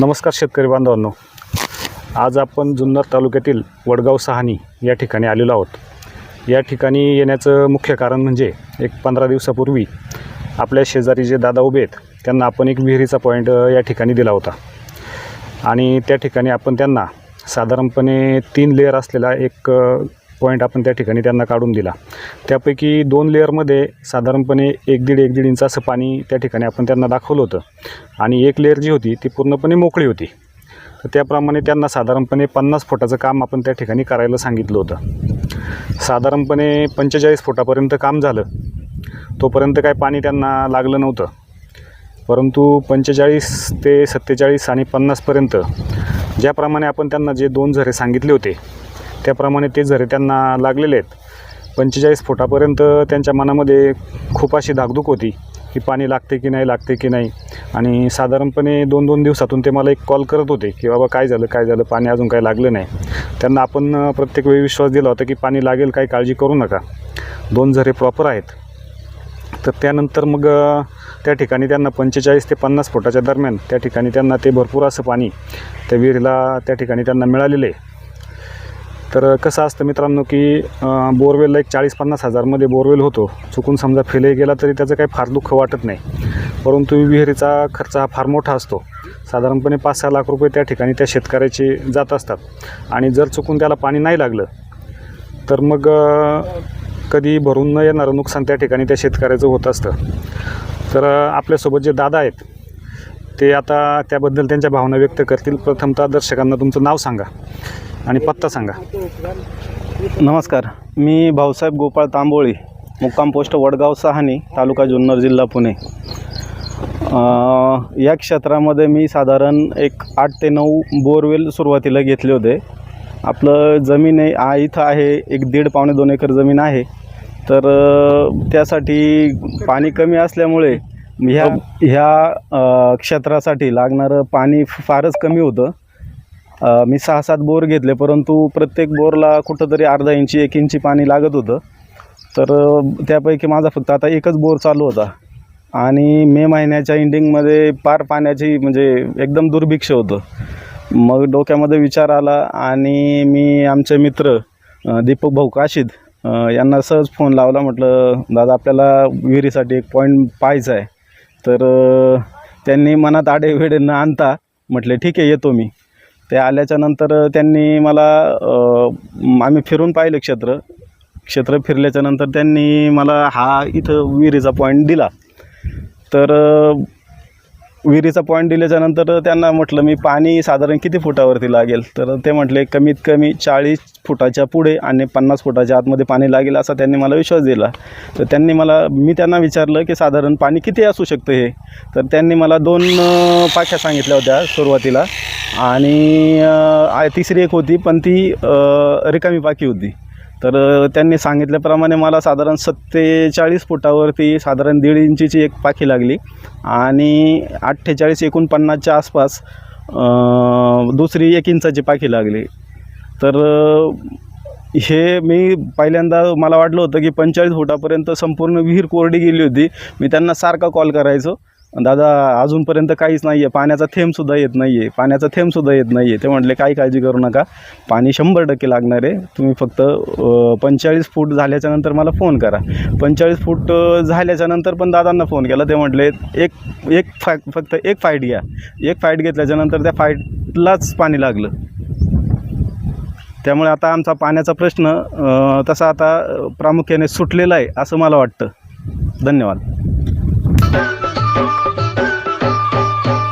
नमस्कार शेतकरी बांधवांनो. आज आपण जुन्नर तालुक्यातील वडगाव सहानी या ठिकाणी आलेलो आहोत. या ठिकाणी येण्याचं मुख्य कारण म्हणजे एक पंधरा दिवसापूर्वी आपल्या शेजारी जे दादा उभे आहेत त्यांना आपण एक विहिरीचा पॉईंट या ठिकाणी दिला होता. आणि त्या ठिकाणी आपण त्यांना साधारणपणे तीन लेअर असलेला एक पॉईंट आपण त्या ठिकाणी त्यांना काढून दिला. त्यापैकी दोन लेअरमध्ये साधारणपणे एक दीड एक दीड इंच असं पाणी त्या ठिकाणी आपण त्यांना दाखवलं होतं. आणि एक लेअर जी होती ती पूर्णपणे मोकळी होती. तर त्याप्रमाणे त्यांना साधारणपणे पन्नास फुटाचं काम आपण त्या ठिकाणी करायला सांगितलं होतं. साधारणपणे पंचेचाळीस फुटापर्यंत काम झालं. तोपर्यंत काय पाणी त्यांना लागलं नव्हतं. परंतु पंचेचाळीस ते सत्तेचाळीस आणि पन्नासपर्यंत ज्याप्रमाणे आपण त्यांना जे दोन झरे सांगितले होते त्याप्रमाणे ते झरे त्यांना लागलेले आहेत. पंचेचाळीस फुटापर्यंत त्यांच्या मनामध्ये खूप अशी धाकधूक होती की पाणी लागते की नाही लागते की नाही. आणि साधारणपणे दोन दोन दिवसातून ते मला एक कॉल करत होते की बाबा काय झालं काय झालं पाणी अजून काही लागलं नाही. त्यांना आपण प्रत्येक वेळी विश्वास दिला होता की पाणी लागेल काही काळजी करू नका. दोन झरे प्रॉपर आहेत. तर त्यानंतर मग त्या ठिकाणी त्यांना पंचेचाळीस ते पन्नास फुटाच्या दरम्यान त्या ठिकाणी त्यांना ते भरपूर असं पाणी त्या विहिरीला त्या ठिकाणी त्यांना मिळालेलं आहे. तर कसं असतं मित्रांनो की बोरवेलला एक चाळीस पन्नास हजारमध्ये बोरवेल होतो. चुकून समजा फेलही गेला तरी त्याचं काही फार दुःख वाटत नाही. परंतु विहिरीचा खर्च हा फार मोठा असतो. साधारणपणे पाच सहा लाख रुपये त्या ठिकाणी त्या शेतकऱ्याचे जात असतात. आणि जर चुकून त्याला पाणी नाही लागलं तर मग कधी भरून न येणारं नुकसान त्या ठिकाणी त्या शेतकऱ्याचं होत असतं. तर आपल्यासोबत जे दादा आहेत ते आता त्याबद्दल त्यांच्या भावना व्यक्त करतील. प्रथमतः दर्शकांना तुमचं नाव सांगा. आणि पत्ता सांगा. नमस्कार मी भाऊसाहेब गोपाळ तांबोळी मुक्काम पोस्ट वडगाव सहानी तालुका जुन्नर जिल्हा पुणे. या क्षेत्रामध्ये मी साधारण एक आठ ते नऊ बोरवेल सुरुवातीला घेतले होते. आपलं जमीन आहे आ इथं आहे एक दीड पावणे दोन एकर जमीन आहे. तर त्यासाठी पाणी कमी असल्यामुळे ह्या ह्या क्षेत्रासाठी लागणारं पाणी फारच कमी होतं. मी सहा सात बोर घेतले परंतु प्रत्येक बोरला कुठंतरी अर्धा इंची एक इंची पाणी लागत होतं. तर त्यापैकी माझा फक्त आता एकच बोर चालू होता. आणि मे महिन्याच्या एंडिंगमध्ये पार पाण्याची म्हणजे एकदम दुर्भिक्ष होतं. मग डोक्यामध्ये विचार आला आणि मी आमचे मित्र दीपक भाऊ काशीद यांना सहज फोन लावला म्हटलं दादा आपल्याला विहिरीसाठी एक पॉईंट पाहायचा आहे. तर त्यांनी मनात आडेवेडे न आणता म्हटले ठीक आहे येतो मी. ते आल्याच्यानंतर त्यांनी मला आम्ही फिरून पाहिलं क्षेत्र. क्षेत्र फिरल्याच्यानंतर त्यांनी मला हा इथं विहिरीचा पॉईंट दिला. तर विहिरीचा पॉईंट दिल्याच्यानंतर त्यांना म्हटलं मी पाणी साधारण किती फुटावरती लागेल? तर ते म्हटले कमीत कमी चाळीस फुटाच्या पुढे आणि पन्नास फुटाच्या आतमध्ये पाणी लागेल असा त्यांनी मला विश्वास दिला. तर त्यांनी मला मी त्यांना विचारलं की साधारण पाणी किती असू शकतं हे? तर त्यांनी मला दोन पाख्या सांगितल्या होत्या सुरुवातीला. आणि तिसरी एक होती पण ती रिकामी पाखी होती. तर त्यांनी सांगितल्याप्रमाणे मला साधारण सत्तेचाळीस फुटावरती साधारण दीड इंचीची एक पाखी लागली आणि अठ्ठेचाळीस एकोणपन्नासच्या आसपास दुसरी एक इंचाची पाखी लागली. तर हे मी पहिल्यांदा मला वाटलं होतं की पंचेचाळीस फुटापर्यंत संपूर्ण विहीर कोरडी गेली होती. मी त्यांना सारखा कॉल करायचो. दादा अजूनपर्यंत काहीच नाही आहे पाण्याचा थेंबसुद्धा येत नाही आहे पाण्याचा थेंबसुद्धा येत नाही आहे ते म्हटले काही काळजी करू नका. पाणी शंभर टक्के लागणार आहे. तुम्ही फक्त पंचेचाळीस फूट झाल्याच्यानंतर मला फोन करा. पंचेचाळीस फूट झाल्याच्यानंतर पण दादांना फोन केला. ते म्हटले एक एक फाय फक्त एक फाईट घ्या. एक फाईट घेतल्याच्यानंतर त्या फाईटलाच पाणी लागलं. त्यामुळे आता आमचा पाण्याचा प्रश्न तसा आता प्रामुख्याने सुटलेला आहे असं मला वाटतं. धन्यवाद.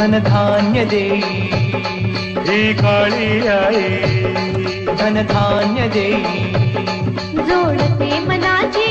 धनधान्य देई ही काळी आई। धनधान्य देई जोडते मनाची